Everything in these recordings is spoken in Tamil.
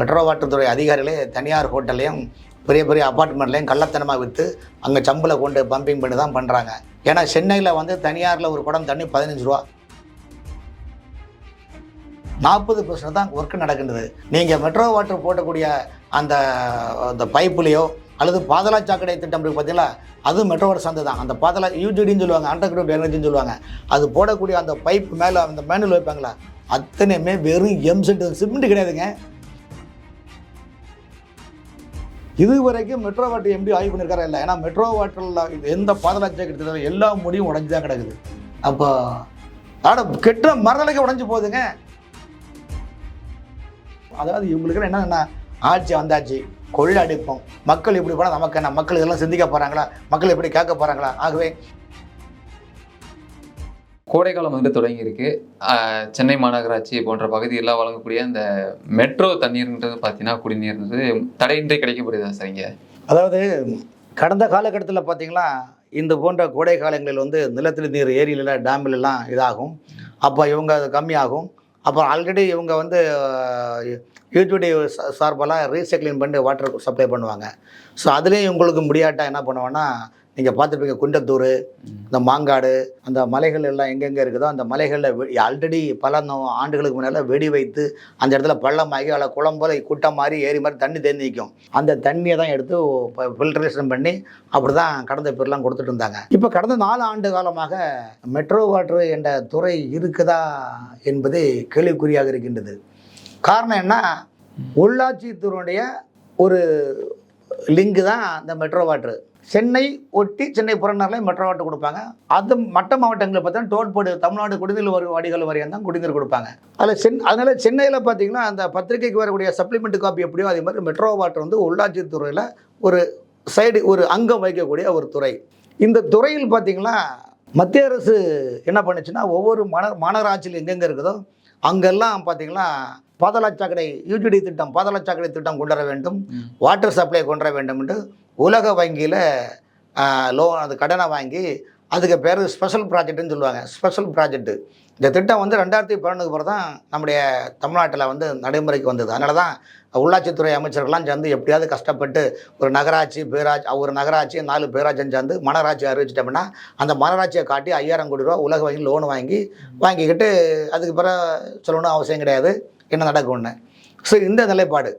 மெட்ரோ வாட்டர் துறை அதிகாரிகளே தனியார் ஹோட்டல்லையும் பெரிய பெரிய அப்பார்ட்மெண்ட்லையும் கள்ளத்தனமாக விற்று அங்கே சம்பளை கொண்டு பம்பிங் பண்ணி தான் பண்ணுறாங்க ஏன்னா சென்னையில் வந்து தனியாரில் ஒரு குடம் தண்ணி பதினஞ்சு ரூபா. நாற்பது பர்சன்ட் தான் ஒர்க் நடக்கின்றது. நீங்கள் மெட்ரோ வாட்டர் போட்டக்கூடிய அந்த அந்த பைப்புலேயோ அல்லது பாதலா சாக்கடை திட்டம் இருக்குது பார்த்தீங்களா அதுவும் மெட்ரோ வாட்டர் சார்ந்து தான். அந்த பாதலா யூஜிடின்னு சொல்லுவாங்க அண்டர் கிரவுண்ட் எனர்ஜின்னு சொல்லுவாங்க. அது போடக்கூடிய அந்த பைப் மேலே அந்த மேனுவல் வைப்பாங்களா? அத்தனையுமே வெறும் எம்சென்ட் சிமெண்ட் கிடையாதுங்க. இது வரைக்கும் மெட்ரோ வாட்டர் எப்படி ஆய்வு பண்ணியிருக்காரா இல்லை? ஏன்னா மெட்ரோ வாட்டரில் எந்த பாதலா சாக்கடை எல்லா முடியும் உடஞ்சி தான் கிடக்குது. அப்போ ஆட கெட்ட மரநிலைக்கு உடஞ்சி போகுதுங்க. அதாவது இவங்களுக்கு என்னன்னா ஆட்சி வந்தாச்சு கொள்ளை அடிப்போம். மக்கள் இப்படி போனால் நமக்கு என்ன? மக்கள் இதெல்லாம் சிந்திக்க போகிறாங்களா மக்கள் எப்படி கேட்க போகிறாங்களா ஆகவே கோடைக்காலம் வந்துட்டு தொடங்கியிருக்கு. சென்னை மாநகராட்சி போன்ற பகுதியெல்லாம் வழங்கக்கூடிய அந்த மெட்ரோ தண்ணீர்ன்றது பார்த்தீங்கன்னா குடிநீர்ன்றது தடையின்றி கிடைக்கப்படுதா சரிங்க? அதாவது கடந்த காலகட்டத்தில் பார்த்தீங்கன்னா இந்த போன்ற கோடை காலங்களில் வந்து நிலத்தில் நீர் ஏரியிலலாம் டேமிலெலாம் இதாகும். அப்போ இவங்க அது கம்மியாகும். அப்புறம் ஆல்ரெடி இவங்க வந்து யூடியூடி சார்பெல்லாம் ரீசைக்ளிங் பண்ணி வாட்டர் சப்ளை பண்ணுவாங்க. ஸோ அதுலேயும் இவங்களுக்கு முடியாட்டா என்ன பண்ணுவோன்னா நீங்கள் பார்த்துருப்பீங்க குண்டத்தூர் இந்த மாங்காடு அந்த மலைகள் எல்லாம் எங்கெங்கே இருக்குதோ அந்த மலைகளில் ஆல்ரெடி பல ஆண்டுகளுக்கு முன்னால் வெடி வைத்து அந்த இடத்துல பள்ளமாகி அதில் குளம் போல் குட்டம் மாதிரி ஏரி மாதிரி தண்ணி தேர்ந்து நிற்கும் அந்த தண்ணியை தான் எடுத்து ஃபில்ட்ரேஷன் பண்ணி அப்படி தான் கடந்த பேர்லாம் கொடுத்துட்டு இருந்தாங்க. இப்போ கடந்த நாலு ஆண்டு காலமாக மெட்ரோ வாட்டர் என்ற துறை இருக்குதா என்பது கேள்விக்குறியாக இருக்கின்றது. காரணம் என்ன? உள்ளாட்சித்துறையுடைய ஒரு லிங்கு தான் இந்த மெட்ரோ வாட்ரு சென்னை ஒட்டி சென்னை புறநகரில் மெட்ரோ வாட்டர் கொடுப்பாங்க. அது மற்ற மாவட்டங்களில் பார்த்தீங்கன்னா டோட்போடு தமிழ்நாடு குடிநீர் வரி வடிகள் வரையும் தான் குடிநீர் கொடுப்பாங்க. அதில் சென் அதனால் சென்னையில் பார்த்தீங்கன்னா அந்த பத்திரிகைக்கு வரக்கூடிய சப்ளிமெண்ட் காப்பி எப்படியோ அதே மாதிரி மெட்ரோ வாட்டர் வந்து உள்ளாட்சித்துறையில் ஒரு சைடு ஒரு அங்கம் வகிக்கக்கூடிய ஒரு துறை. இந்த துறையில் பார்த்தீங்கன்னா மத்திய அரசு என்ன பண்ணுச்சுன்னா ஒவ்வொரு மாந மாநகராட்சியில் எங்கெங்கே இருக்குதோ அங்கெல்லாம் பார்த்தீங்கன்னா பாதாள சாக்கடை யூஜிடி திட்டம் பாதாள சாக்கடை திட்டம் கொண்டு வர வேண்டும். வாட்டர் சப்ளை கொண்டு வர வேண்டும் என்று உலக வங்கியில் லோன் அது கடனை வாங்கி அதுக்கு பேர் ஸ்பெஷல் ப்ராஜெக்ட்னு சொல்லுவாங்க. ஸ்பெஷல் ப்ராஜெக்ட்டு இந்த திட்டம் வந்து ரெண்டாயிரத்தி பன்னெண்டுக்கு பிறகு தான் நம்முடைய தமிழ்நாட்டில் வந்து நடைமுறைக்கு வந்தது. அதனால தான் உள்ளாட்சித்துறை அமைச்சர்கள்லாம் சேர்ந்து எப்படியாவது கஷ்டப்பட்டு ஒரு நகராட்சி பேராட்சி ஒரு நகராட்சி நாலு பேராட்சியும் சேர்ந்து மாநகராட்சி அறிவிச்சிட்டோம்னா அந்த மாநகராட்சியை காட்டி ஐயாயிரம் கோடி ரூபா உலக வங்கி லோன் வாங்கி வாங்கிக்கிட்டு அதுக்கு பிறகு சொல்லணும் அவசியம் கிடையாது. என்ன நடக்கும்னு ஸோ இந்த நிலைப்பாடு.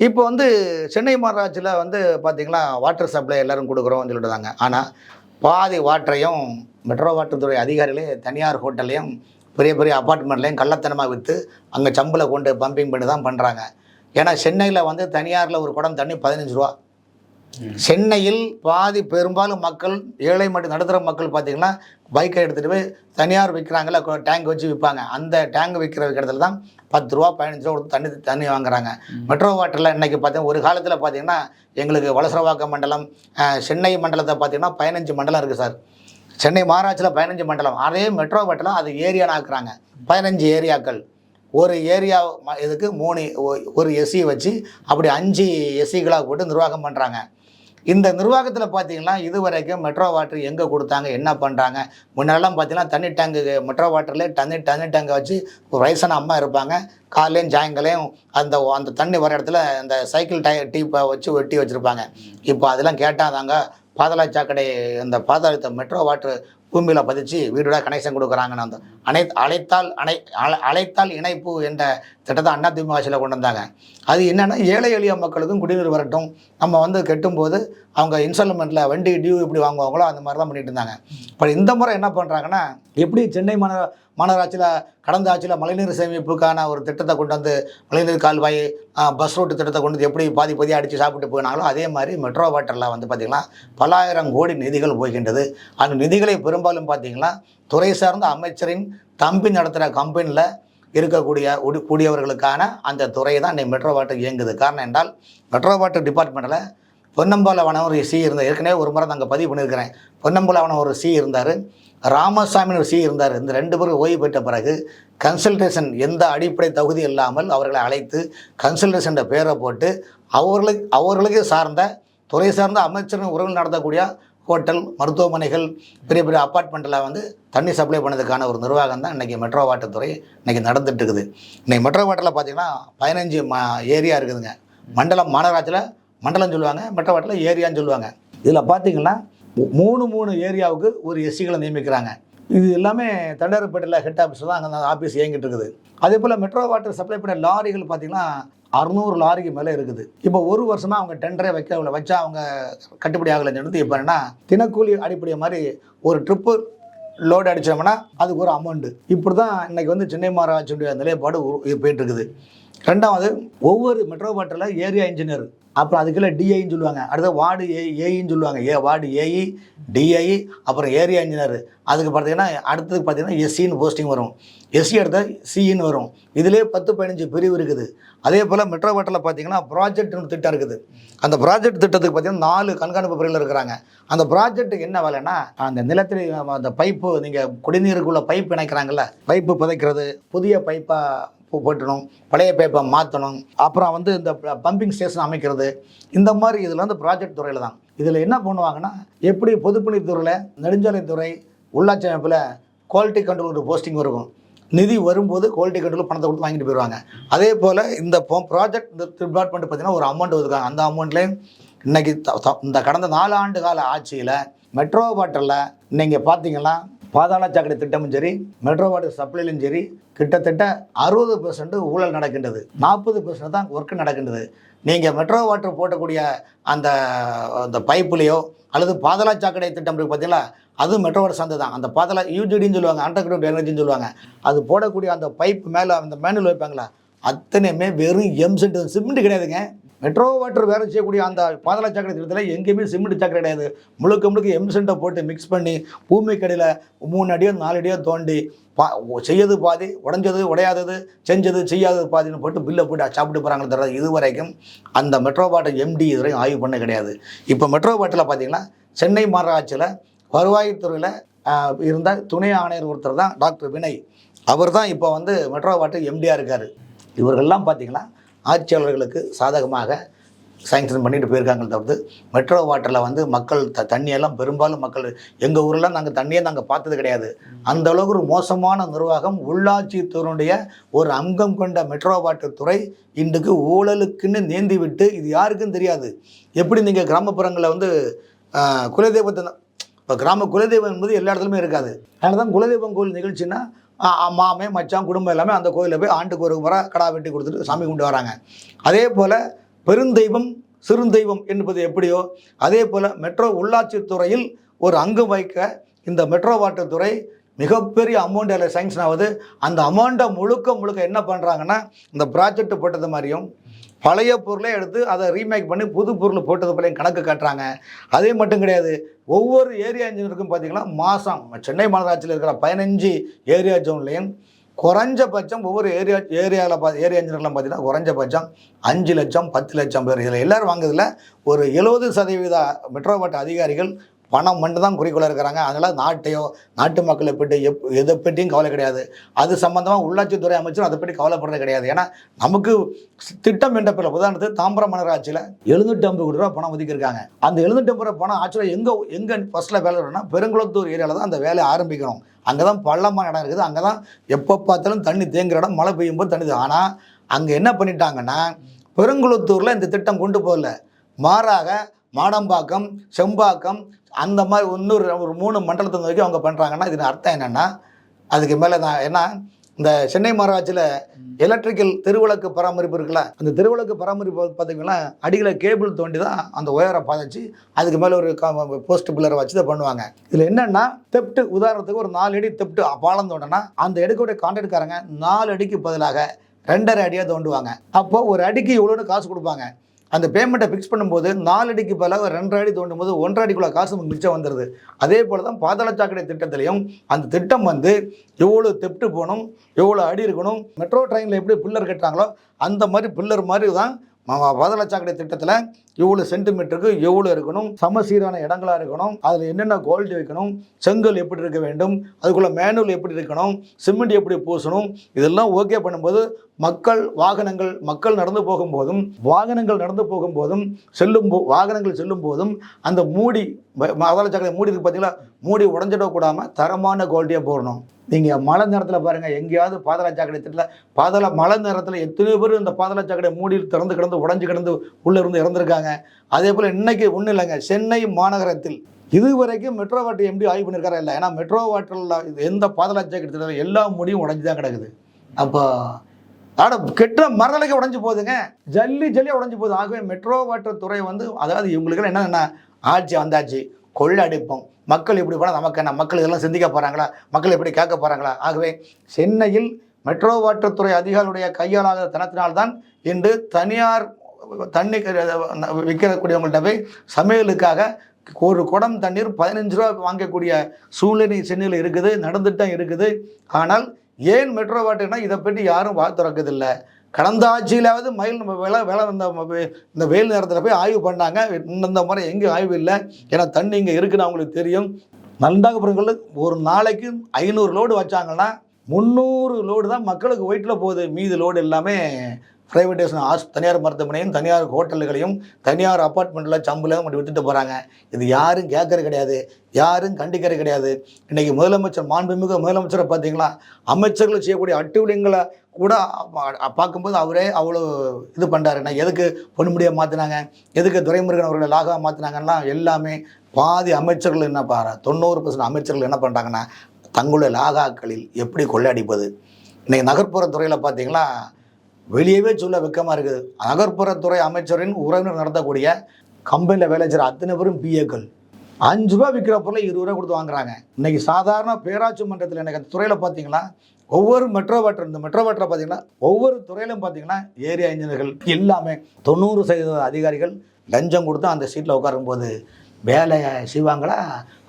இப்போ வந்து சென்னை மாநகராட்சியில் வந்து பார்த்திங்களா வாட்டர் சப்ளை எல்லோரும் கொடுக்குறோம்னு சொல்லிட்டுதாங்க ஆனால் பாதி வாட்டரையும் மெட்ரோ வாட்டர் துறை அதிகாரிகளே தனியார் ஹோட்டல்லையும் பெரிய பெரிய அப்பார்ட்மெண்ட்லையும் கள்ளத்தனமாக விற்று அங்கே சம்பளை கொண்டு பம்பிங் பண்ணி தான் பண்ணுறாங்க ஏன்னா சென்னையில் வந்து தனியாரில் ஒரு குடம் தண்ணி பதினஞ்சு ரூபா. சென்னையில் பாதி பெரும்பாலும் மக்கள் ஏழை மற்றும் நடுத்தர மக்கள் பார்த்தீங்கன்னா பைக்கை எடுத்துகிட்டு போய் தனியார் விற்கிறாங்கல்ல கொ- டேங்க் வச்சு விற்பாங்க அந்த டேங்க் விற்கிற இடத்துல தான் பத்து ரூபா பதினஞ்சு ரூபா கொடுத்து தண்ணி தண்ணி வாங்குறாங்க. மெட்ரோ வாட்டரில் இன்றைக்கி பார்த்தீங்கன்னா ஒரு காலத்தில் பார்த்தீங்கன்னா எங்களுக்கு வலசரவாக்கம் மண்டலம் சென்னை மண்டலத்தை பார்த்தீங்கன்னா பதினஞ்சு மண்டலம் இருக்குது சார். சென்னை மாநகராட்சியில் பதினஞ்சு மண்டலம். அதே மெட்ரோ வாட்டரில் அது ஏரியான்னு ஆக்குறாங்க. பதினஞ்சு ஏரியாக்கள். ஒரு ஏரியா ம- இதுக்கு மூணு ஒரு எஸ்சி வச்சு அப்படி அஞ்சு எஸ்சிகளாக போட்டு நிர்வாகம் பண்ணுறாங்க இந்த நிர்வாகத்தில் பார்த்தீங்கன்னா இது வரைக்கும் மெட்ரோ வாட்டர் எங்கே கொடுத்தாங்க என்ன பண்ணுறாங்க முன்னாடிலாம் பார்த்தீங்கன்னா தண்ணி டேங்கு மெட்ரோ வாட்டரில் தண்ணி தண்ணி டேங்கை வச்சு ஒரு வயசான அம்மா இருப்பாங்க. காலையும் சாயங்காலையும் அந்த அந்த தண்ணி வர இடத்துல அந்த சைக்கிள் டய டீப்பை வச்சு வெட்டி வச்சுருப்பாங்க. இப்போ அதெல்லாம் கேட்டால் தாங்க பாதாள சாக்கடை இந்த பாதாளத்தை மெட்ரோ வாட்டர் பூமியில் பதிச்சு வீடோட கனெக்ஷன் கொடுக்குறாங்கன்னு அந்த அனை அழைத்தால் அணை அழைத்தால் இணைப்பு என்ற திட்டத்தை அண்ணா திமுக ஆட்சியில் கொண்டு வந்தாங்க. அது என்னென்னா ஏழை எளிய மக்களுக்கும் குடிநீர் வரட்டும். நம்ம வந்து கெட்டும்போது அவங்க இன்ஸ்டால்மெண்ட்டில் வண்டி டியூ எப்படி வாங்குவாங்களோ அந்த மாதிரி தான் பண்ணிட்டு இருந்தாங்க. இப்போ இந்த முறை என்ன பண்ணுறாங்கன்னா எப்படி சென்னை மாநகர மாநகராட்சியில் கடந்த ஆட்சியில் மழைநீர் சேமிப்புக்கான ஒரு திட்டத்தை கொண்டு வந்து மழைநீர் கால்வாய் பஸ் ரோட்டு திட்டத்தை கொண்டு வந்து எப்படி பாதி பாதி அடித்து சாப்பிட்டு போனாங்களோ அதே மாதிரி மெட்ரோ வாட்டரில் வந்து பார்த்திங்கன்னா பல்லாயிரம் கோடி நிதிகள் போகின்றது. அந்த நிதிகளை பெரும்பாலும் பார்த்திங்கன்னா துறை சார்ந்த அமைச்சரின் தம்பி நடத்துகிற கம்பெனியில் இருக்கக்கூடிய உடி- கூடியவர்களுக்கான அந்த துறை தான் இன்னைக்கு மெட்ரோ வாட்டர் இயங்குது. காரணம் என்றால் மெட்ரோ வாட்டர் டிபார்ட்மெண்ட்டில் பொன்னம்பலவனம் ஒரு சி இருந்தார் ஏற்கனவே ஒரு முறை நாங்கள் பதிவு பண்ணியிருக்கிறேன். பொன்னம்பலவனம் ஒரு சி இருந்தார். ராமசாமின்னு ஒரு சி இருந்தார். இந்த ரெண்டு பேரும் ஓய்வு பெற்ற பிறகு கன்சல்டேஷன் எந்த அடிப்படை தகுதி இல்லாமல் அவர்களை அழைத்து கன்சல்டேஷன் பேரை போட்டு அவர்களுக்கு அவர்களுக்கு சார்ந்த துறை சார்ந்த அமைச்சரின் உறவில் நடத்தக்கூடிய ஹோட்டல் மருத்துவமனைகள் பெரிய பெரிய அப்பார்ட்மெண்ட்டில் வந்து தண்ணி சப்ளை பண்ணதுக்கான ஒரு நிர்வாகம் தான் இன்றைக்கி மெட்ரோ வாட்டர் துறை இன்றைக்கி நடந்துட்டு இருக்குது. இன்றைக்கி மெட்ரோ வாட்டரில் பார்த்தீங்கன்னா பதினஞ்சு ம ஏரியா இருக்குதுங்க. மண்டலம் மாநகராட்சியில் மண்டலம் சொல்லுவாங்க மெட்ரோ வாட்டரில் ஏரியான்னு சொல்லுவாங்க. இதில் பார்த்தீங்கன்னா மூணு மூணு ஏரியாவுக்கு ஒரு எஸ்சிகளை நியமிக்கிறாங்க. இது எல்லாமே தண்டரப்பேட்டையில் ஹெட் ஆஃபீஸ் தான் அங்கே ஆஃபீஸ் இயங்கிட்டு இருக்குது. அதே போல் மெட்ரோ வாட்டர் சப்ளை பண்ண லாரிகள் பார்த்தீங்கன்னா அறுநூறு லாரிக்கு மேலே இருக்குது. இப்போ ஒரு வருஷமாக அவங்க டெண்டரே வைக்க வச்சா அவங்க கட்டுப்படி ஆகலைன்னு சொல்லிட்டு இப்போ என்னென்னா தினக்கூலி அடிப்படை மாதிரி ஒரு ட்ரிப்பு லோடு அடித்தோம்னா அதுக்கு ஒரு அமௌண்ட்டு இப்படி தான் இன்னைக்கு வந்து சென்னை மாநகராட்சியுடைய நிலைப்பாடு போயிட்டுருக்குது போயிட்டு இருக்குது. ரெண்டாவது ஒவ்வொரு மெட்ரோ வாட்டரில் ஏரியா இன்ஜினியர் அப்புறம் அதுக்குள்ள டிஐன்னு சொல்லுவாங்க. அடுத்த வார்டு ஏ ஏஇன்னு சொல்லுவாங்க. ஏ வார்டு ஏஇ டிஐ அப்புறம் ஏரியா இன்ஜினியர் அதுக்கு பார்த்தீங்கன்னா அடுத்ததுக்கு பார்த்தீங்கன்னா எஸ்சின்னு போஸ்டிங் வரும். எஸ்சி எடுத்தால் சிஇன்னு வரும். இதிலே பத்து பதினஞ்சு பிரிவு இருக்குது. அதே போல் மெட்ரோ வாட்டரில் பார்த்தீங்கன்னா ப்ராஜெக்ட்னு திட்டம் இருக்குது. அந்த ப்ராஜெக்ட் திட்டத்துக்கு பார்த்தீங்கன்னா நாலு கண்காணிப்பு பிரிவில் இருக்கிறாங்க. அந்த ப்ராஜெக்ட்டுக்கு என்ன வேலைன்னா அந்த நிலத்தில் அந்த பைப்பு நீங்கள் குடிநீருக்குள்ள பைப் இணைக்கிறாங்கல்ல பைப்பு புதைக்கிறது புதிய பைப்பாக போட்டணும் பழைய பைப்பை மாற்றணும் அப்புறம் வந்து இந்த பம்பிங் ஸ்டேஷன் அமைக்கிறது. இந்த மாதிரி இதில் வந்து ப்ராஜெக்ட் துறையில் தான். இதில் என்ன பண்ணுவாங்கன்னா எப்படி பொதுப்பணித்துறையில் நெடுஞ்சாலைத்துறை உள்ளாட்சி அமைப்பில் குவாலிட்டி கண்ட்ரோல் ஒரு போஸ்டிங் இருக்கும். நிதி வரும்போது குவாலிட்டி கண்ட்ரோல் பணத்தை கொடுத்து வாங்கிட்டு போயிடுவாங்க அதே போல் இந்த ப்ராஜெக்ட் இந்த டிபார்ட்மெண்ட் பார்த்தீங்கன்னா ஒரு அமௌண்ட் ஒதுக்காங்க அந்த அமௌண்ட்லேயும் இன்றைக்கி த- இந்த கடந்த நாலு ஆண்டு கால ஆட்சியில் மெட்ரோ வாட்டரில் நீங்கள் பார்த்தீங்கன்னா பாதாள சாக்கடை திட்டமும் சரி மெட்ரோ வாட்டர் சப்ளைலையும் சரி கிட்டத்தட்ட அறுபது பெர்சன்ட் ஊழல் நடக்கின்றது. நாற்பது பெர்சன்ட் தான் ஒர்க் நடக்கின்றது. நீங்கள் மெட்ரோ வாட்டர் போட்டக்கூடிய அந்த அந்த பைப்புலேயோ அல்லது பாதாள சாக்கடை திட்டம் இருக்குது பார்த்தீங்களா அது மெட்ரோ வாட்டர் சார்ந்து தான் அந்த பாதாள யூஜிடின்னு சொல்லுவாங்க அண்டர் கிரவுண்ட் எனர்ஜின்னு சொல்லுவாங்க. அது போடக்கூடிய அந்த பைப் மேலே அந்த மேனுவல் வைப்பாங்களா அத்தனையுமே வெறும் எம்சென்ட் சிமெண்ட் கிடையாதுங்க. மெட்ரோ வாட்டர் வேலை செய்யக்கூடிய அந்த பாதாள சாக்கடை திட்டத்தில் எங்கேயுமே சிமெண்ட் சாக்கடை கிடையாது. முழுக்க முழுக்க எம்சென்ட்டை போட்டு மிக்ஸ் பண்ணி பூமி கடையில் மூணு அடியோ நாலு அடியோ தோண்டி பா செய்யது பாதி உடஞ்சது உடையாதது செஞ்சது செய்யாதது பாதின்னு போட்டு பில்லை போட்டு சாப்பிட்டு போகிறாங்களே தவிர இது வரைக்கும் அந்த மெட்ரோ வாட்டர் எம்டி இதுவரையும் ஆய்வு பண்ண கிடையாது. இப்போ மெட்ரோ வாட்டரில் பார்த்தீங்கன்னா சென்னை மாநகராட்சியில் வருவாய்த்துறையில் இருந்த துணை ஆணையர் ஒருத்தர் தான் டாக்டர் வினய். அவர் தான் இப்போ வந்து மெட்ரோ வாட்டர் எம்டியாக இருக்கார். இவர்கள்லாம் பார்த்தீங்கன்னா ஆட்சியாளர்களுக்கு சாதகமாக சாங்ஷன் பண்ணிட்டு போயிருக்காங்க தவிர்த்து மெட்ரோ வாட்டரில் வந்து மக்கள் த தண்ணியெல்லாம் பெரும்பாலும் மக்கள் எங்கள் ஊரெலாம் நாங்கள் தண்ணியை நாங்கள் பார்த்தது கிடையாது. அந்த அளவுக்கு ஒரு மோசமான நிர்வாகம் உள்ளாட்சித்துறையுடைய ஒரு அங்கம் கொண்ட மெட்ரோ வாட்டர் துறை இன்றைக்கு ஊழலுக்குன்னு நேந்தி விட்டு இது யாருக்கும் தெரியாது. எப்படி நீங்கள் கிராமப்புறங்களில் வந்து குலதெய்வத்தை குலதெய்வத்தை இப்போ கிராம குலதெய்வம் என்பது எல்லா இடத்துலையுமே இருக்காது. அதனால தான் குலதெய்வம் கோயில் நிகழ்ச்சின்னா மாமே மச்சான் குடும்பம் எல்லாமே அந்த கோயிலில் போய் ஆண்டுக்கு ஒரு முறை கடா வெட்டி கொடுத்துட்டு சாமி கும்பிட்டு வராங்க. அதே போல் பெருந்தெய்வம் சிறுந்தெய்வம் என்பது எப்படியோ அதே போல் மெட்ரோ உள்ளாட்சி துறையில் ஒரு அங்கம் வைக்க இந்த மெட்ரோ வாட்டர் துறை மிகப்பெரிய அமௌண்ட் அதில் சேங்ஷன் ஆகுது. அந்த அமௌண்ட்டை முழுக்க முழுக்க என்ன பண்ணுறாங்கன்னா இந்த ப்ராஜெக்ட் போட்டது மாதிரியும் பழைய பொருளை எடுத்து அதை ரீமேக் பண்ணி புது பொருள் போட்டது போலையும் கணக்கு காட்டுறாங்க. அதே மட்டும் கிடையாது ஒவ்வொரு ஏரியா இன்ஜினியருக்கும் பார்த்தீங்கன்னா மாதம் சென்னை மாநகராட்சியில் இருக்கிற பதினஞ்சு ஏரியா ஜோன்லேயும் குறைஞ்சபட்சம் ஒவ்வொரு ஏரியா ஏரியாவில் பா ஏரியா இன்ஜினியர்லாம் பார்த்தீங்கன்னா குறைஞ்சபட்சம் அஞ்சு லட்சம் பத்து லட்சம் பேர். இதில் எல்லோரும் வாங்குறதுல ஒரு எழுபது சதவீத மெட்ரோ அதிகாரிகள் பணம் மட்டும் தான் குறிக்கோளாக இருக்கிறாங்க. அதனால் நாட்டையோ நாட்டு மக்களை பற்றி எப் எதை பற்றியும் கவலை கிடையாது. அது சம்மந்தமாக உள்ளாட்சித்துறை அமைச்சரும் அதை பற்றி கவலைப்படுறது கிடையாது. ஏன்னா நமக்கு திட்டம் என்ற பிற உதாரணத்துக்கு தாம்பரம் மாநகராட்சியில் எழுநூற்றி ஐம்பது கோடி ரூபா பணம் ஒதுக்கியிருக்காங்க. அந்த எழுநூற்றி ஐம்பது ரூபா பணம் ஆக்சுவலாக எங்கே எங்கே ஃபஸ்ட்டில் வேலை வரும்னா பெருங்குளத்தூர் ஏரியாவில் தான் அந்த வேலையை ஆரம்பிக்கணும் அங்கே தான் பள்ளமான இடம் இருக்குது. அங்கே தான் எப்போ பார்த்தாலும் தண்ணி தேங்குற இடம் மழை பெய்யும் போது தண்ணி ஆனால் அங்கே என்ன பண்ணிட்டாங்கன்னா பெருங்குளத்தூரில் இந்த திட்டம் கொண்டு போகல. மாறாக மாடம்பாக்கம் செம்பாக்கம் அந்த மாதிரி இன்னொரு ஒரு மூணு மண்டலத்தை நோக்கி அவங்க பண்ணுறாங்கன்னா இதன் அர்த்தம் என்னென்னா அதுக்கு மேலே நான் ஏன்னா இந்த சென்னை மாநகராட்சியில் எலக்ட்ரிக்கல் தெருவிளக்கு பராமரிப்பு இருக்குல்ல அந்த தெருவிளக்கு பராமரிப்பு பார்த்தீங்கன்னா அடியில் கேபிள் தோண்டி தான் அந்த ஒயரை பாதைச்சு அதுக்கு மேலே ஒரு போஸ்ட் பில்லரை வச்சு தான் பண்ணுவாங்க. இதில் என்னென்னா தெப்ட்டு உதாரணத்துக்கு ஒரு நாலு அடி தெப்ட்டு பாலம் தோண்டனா அந்த எடுக்கக்கூடிய கான்ட்ராக்ட்காரங்க நாலு அடிக்கு பதிலாக ரெண்டரை அடியாக தோண்டுவாங்க. அப்போது ஒரு அடிக்கு இவ்வளோன்னு காசு கொடுப்பாங்க. அந்த பேமெண்ட்டை ஃபிக்ஸ் பண்ணும்போது நாலு அடிக்கு பதிலாக ரெண்டரை அடி தோண்டும் போது ஒன்றரை அடிக்குள்ள காசு மிச்சம் வந்துடுது அதே போல் தான் பாதாள சாக்கடை திட்டத்திலையும் அந்த திட்டம் வந்து எவ்வளோ தெப்ட்டு போகணும் எவ்வளோ அடி இருக்கணும் மெட்ரோ ட்ரெயினில் எப்படி பில்லர் கட்டுறாங்களோ அந்த மாதிரி பில்லர் மாதிரி தான் ம- சாக்கடை திட்டத்தில் எவ்வளோ சென்டிமீட்டருக்கு எவ்வளோ இருக்கணும்? சமசீரான இடங்களாக இருக்கணும்? அதில் என்னென்ன குவாலிட்டி வைக்கணும்? செங்கல் எப்படி இருக்க வேண்டும்? அதுக்குள்ள மேனுவல் எப்படி இருக்கணும்? சிமெண்ட் எப்படி பூசணும்? இதெல்லாம் ஓகே பண்ணும்போது மக்கள் வாகனங்கள் மக்கள் நடந்து போகும்போதும் வாகனங்கள் நடந்து போகும்போதும் செல்லும் போ வாகனங்கள் செல்லும் போதும் அந்த மூடி ம- சாக்கடை மூடி இருக்கு பார்த்தீங்களா மூடி உடஞ்சிடக்கூடாமல் தரமான குவாலிட்டியாக போடணும். நீங்கள் மழை நேரத்தில் பாருங்கள் எங்கேயாவது பாதாள சாக்கடை திட்டல பாதாள மழை நேரத்தில் எத்தனையோ பேர் இந்த பாதாள சாக்கடை மூடி திறந்து கிடந்து உடஞ்சி கிடந்து உள்ளே இருந்து இறந்துருக்காங்க. அதே போல் இன்னைக்கு ஒன்றும் இல்லைங்க சென்னை மாநகரத்தில் இதுவரைக்கும் மெட்ரோ வாட்டர் எம்டி ஆய்வு பண்ணியிருக்காரா இல்லை? ஏன்னா மெட்ரோ வாட்டரில் எந்த பாதாள சாக்கடை திட்டத்தில் எல்லா மூடியும் உடஞ்சி தான் கிடக்குது. அப்போ ஆட கெட்ட மரலைக்கு உடஞ்சி போகுதுங்க. ஜல்லி ஜல்லியாக உடஞ்சி போகுது. ஆகவே மெட்ரோ வாட்டர் துறை வந்து அதாவது இவங்களுக்கு என்ன ஆட்சி வந்தாச்சு. கொள்ளடிப்போம். மக்கள் இப்படி போனால் நமக்கு என்ன? மக்கள் இதெல்லாம் சிந்திக்க போகிறாங்களா மக்கள் எப்படி கேட்க போகிறாங்களா ஆகவே சென்னையில் மெட்ரோ வாட்டர் துறை அதிகாரிகளுடைய கையாளாத தனத்தினால்தான் இன்று தனியார் தண்ணி விற்கக்கூடியவங்கள்ட்ட போய் சமையலுக்காக ஒரு குடம் தண்ணீர் பதினஞ்சு ரூபா வாங்கக்கூடிய சூழ்நிலை சென்னையில் இருக்குது நடந்துட்டு தான் இருக்குது. ஆனால் ஏன் மெட்ரோ வாட்டர்னால் இதை பற்றி யாரும் வா திறக்குதில்ல? கடந்த ஆட்சியிலாவது மயில் நம்ம விலை விலை இந்த இந்த வெயில் நேரத்தில் போய் ஆய்வு பண்ணாங்க. இந்த முறை எங்கேயும் ஆய்வு இல்லை. ஏன்னா தண்ணி இங்கே இருக்குன்னு அவங்களுக்கு தெரியும். நந்தாகபுரங்கள் ஒரு நாளைக்கு ஐநூறு லோடு வச்சாங்கன்னா முந்நூறு லோடு தான் மக்களுக்கு ஒயிட்டில் போகுது. மீதி லோடு எல்லாமே ப்ரைவேட்டேஷன் ஆஸ் தனியார் மருத்துவமனையும் தனியார் ஹோட்டல்களையும் தனியார் அப்பார்ட்மெண்ட்டில் சம்பளம் மட்டும் விட்டுட்டு போகிறாங்க இது யாரும் கேட்கறது கிடையாது. யாரும் கண்டிக்கிறது கிடையாது. இன்றைக்கி முதலமைச்சர் மாண்புமிகு முதலமைச்சரை பார்த்தீங்களா? அமைச்சர்கள் செய்யக்கூடிய அட்டுவிடங்களை கூட பார்க்கும்போது அவரே அவ்வளோ இது பண்ணுறாரு நான் எதுக்கு பொன்முடியை மாற்றினாங்க எதுக்கு துரைமுருகன் அவர்களை லாகா மாற்றினாங்கன்னா எல்லாமே பாதி அமைச்சர்கள் என்ன பாரு தொண்ணூறு பர்சன்ட் அமைச்சர்கள் என்ன பண்ணுறாங்கன்னா தங்களுடைய லாகாக்களில் எப்படி கொள்ளையடிப்பது? இன்றைக்கி நகர்ப்புற துறையில் பார்த்தீங்களா வெளியவே சொல்ல வெக்கமாக இருக்குது. நகர்ப்புறத்துறை அமைச்சரின் உறவினர் நடத்தக்கூடிய கம்பெனியில் வேலை செய்கிற அத்தனை பேரும் பிஏக்கள் அஞ்சு ரூபா விற்கிற பொருளை இருபது ரூபா கொடுத்து வாங்குறாங்க. இன்னைக்கு சாதாரண பேராட்சி மன்றத்தில் எனக்கு அந்த துறையில் பார்த்தீங்கன்னா ஒவ்வொரு மெட்ரோ வாட்டர் இந்த மெட்ரோ வாட்டரை பார்த்தீங்கன்னா ஒவ்வொரு துறையிலும் பார்த்தீங்கன்னா ஏரியா இன்ஜினியர்கள் எல்லாமே தொண்ணூறு சதவீத அதிகாரிகள் லஞ்சம் கொடுத்து அந்த சீட்டில் உட்காரும்போது வேலையை செய்வாங்களா?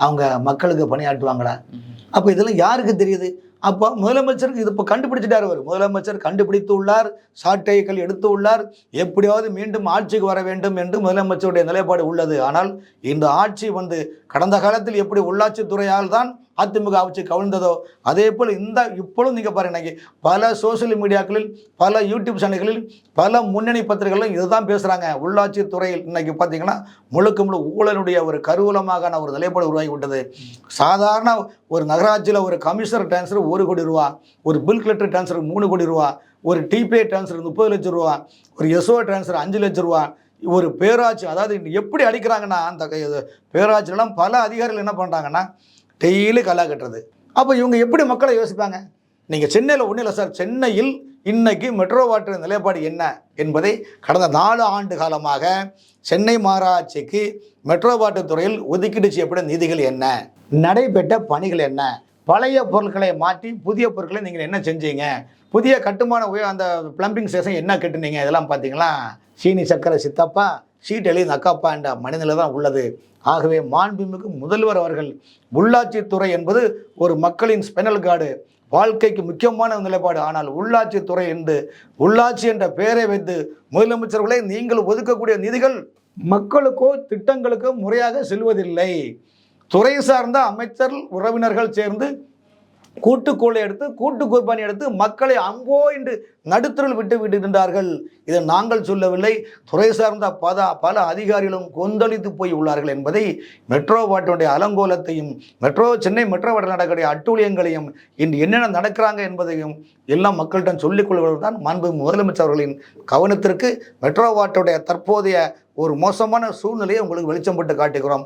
அவங்க மக்களுக்கு பணியாற்றுவாங்களா? அப்போ இதெல்லாம் யாருக்கு தெரியுது? அப்போ முதலமைச்சருக்கு இது இப்போ கண்டுபிடிச்சிட்டார் அவர் முதலமைச்சர் கண்டுபிடித்து உள்ளார் சாட்டைகள் எடுத்து உள்ளார். எப்படியாவது மீண்டும் ஆட்சிக்கு வர வேண்டும் என்று முதலமைச்சருடைய நிலைப்பாடு உள்ளது. ஆனால் இந்த ஆட்சி வந்து கடந்த காலத்தில் எப்படி உள்ளாட்சித்துறையால் தான் அதிமுக ஆட்சி கவிழ்ந்ததோ அதே போல் இந்த இப்பொழுதும் நீங்கள் பாருங்க இன்னைக்கு பல சோஷியல் மீடியாக்களில் பல யூடியூப் சேனல்களில் பல முன்னணி பத்திரிகைகளும் இதுதான் பேசுகிறாங்க உள்ளாட்சி துறையில் இன்னைக்கு பார்த்தீங்கன்னா முழுக்க முழு ஊழலுடைய ஒரு கருவூலமாக ஒரு நிலைப்பாடு உருவாகி விட்டது சாதாரண ஒரு நகராட்சியில் ஒரு கமிஷனர் டிரான்ஸ்ஃபர் ஒரு கோடி ரூபா ஒரு பில் கலெக்டர் டிரான்ஸ்ஃபர் மூணு கோடி ரூபா ஒரு டிபிஐ டிரான்ஸ்ஃபர் முப்பது லட்சம் ரூபா ஒரு எஸ்ஓ டிரான்ஸ்ஃபர் அஞ்சு லட்சம் ரூபா ஒரு பேராட்சி அதாவது எப்படி அடிக்கிறாங்கன்னா அந்த க- இது பேராட்சியிலாம் பல அதிகாரிகள் என்ன பண்ணுறாங்கன்னா டெய்லி கலா கட்டுறது. அப்போ இவங்க எப்படி மக்களை யோசிப்பாங்க? நீங்கள் சென்னையில் ஒன்றும் இல்லை சார். சென்னையில் இன்னைக்கு மெட்ரோ வாட்டர் நிலைப்பாடு என்ன என்பதை கடந்த நாலு ஆண்டு காலமாக சென்னை மாநகராட்சிக்கு மெட்ரோ வாட்டர் துறையில் ஒதுக்கீடு செய்யப்பட்ட நிதிகள் என்ன? நடைபெற்ற பணிகள் என்ன? பழைய பொருட்களை மாற்றி புதிய பொருட்களை நீங்கள் என்ன செஞ்சீங்க? புதிய கட்டுமான உய அந்த பிளம்பிங் ஸ்டேஷன் என்ன கட்டுனீங்க? இதெல்லாம் பார்த்தீங்களா? சீனி சக்கரை சித்தப்பா சீட் எழுதி அக்காப்பா என்ற மனிதனில் தான் உள்ளது. ஆகவே மாண்புமிகு முதல்வர் அவர்கள் உள்ளாட்சித்துறை என்பது ஒரு மக்களின் ஸ்பெனல் கார்டு வாழ்க்கைக்கு முக்கியமான நிலைப்பாடு. ஆனால் உள்ளாட்சித்துறை என்று உள்ளாட்சி என்ற பெயரை வைத்து முதலமைச்சர்களை நீங்கள் ஒதுக்கக்கூடிய நிதிகள் மக்களுக்கோ திட்டங்களுக்கோ முறையாக செல்வதில்லை. துறை சார்ந்த அமைச்சர் உறவினர்கள் சேர்ந்து கூட்டுக்கோளை எடுத்து கூட்டு குர்பானி எடுத்து மக்களை அம்போ என்று நடுத்தரில் விட்டு விடுகின்றார்கள் இதை நாங்கள் சொல்லவில்லை. துறை சார்ந்த பத பல அதிகாரிகளும் கொந்தளித்து போய் உள்ளார்கள் என்பதை மெட்ரோ வாட்டினுடைய அலங்கோலத்தையும் மெட்ரோ சென்னை மெட்ரோ வாட்டில் நடக்கக்கூடிய அட்டூழியங்களையும் இன்று என்னென்ன நடக்கிறாங்க என்பதையும் எல்லாம் மக்களிடம் சொல்லிக் தான் மாண்பு முதலமைச்சர் அவர்களின் கவனத்திற்கு மெட்ரோ வாட்டுடைய தற்போதைய ஒரு மோசமான சூழ்நிலையை உங்களுக்கு வெளிச்சம் போட்டு காட்டுகிறோம்.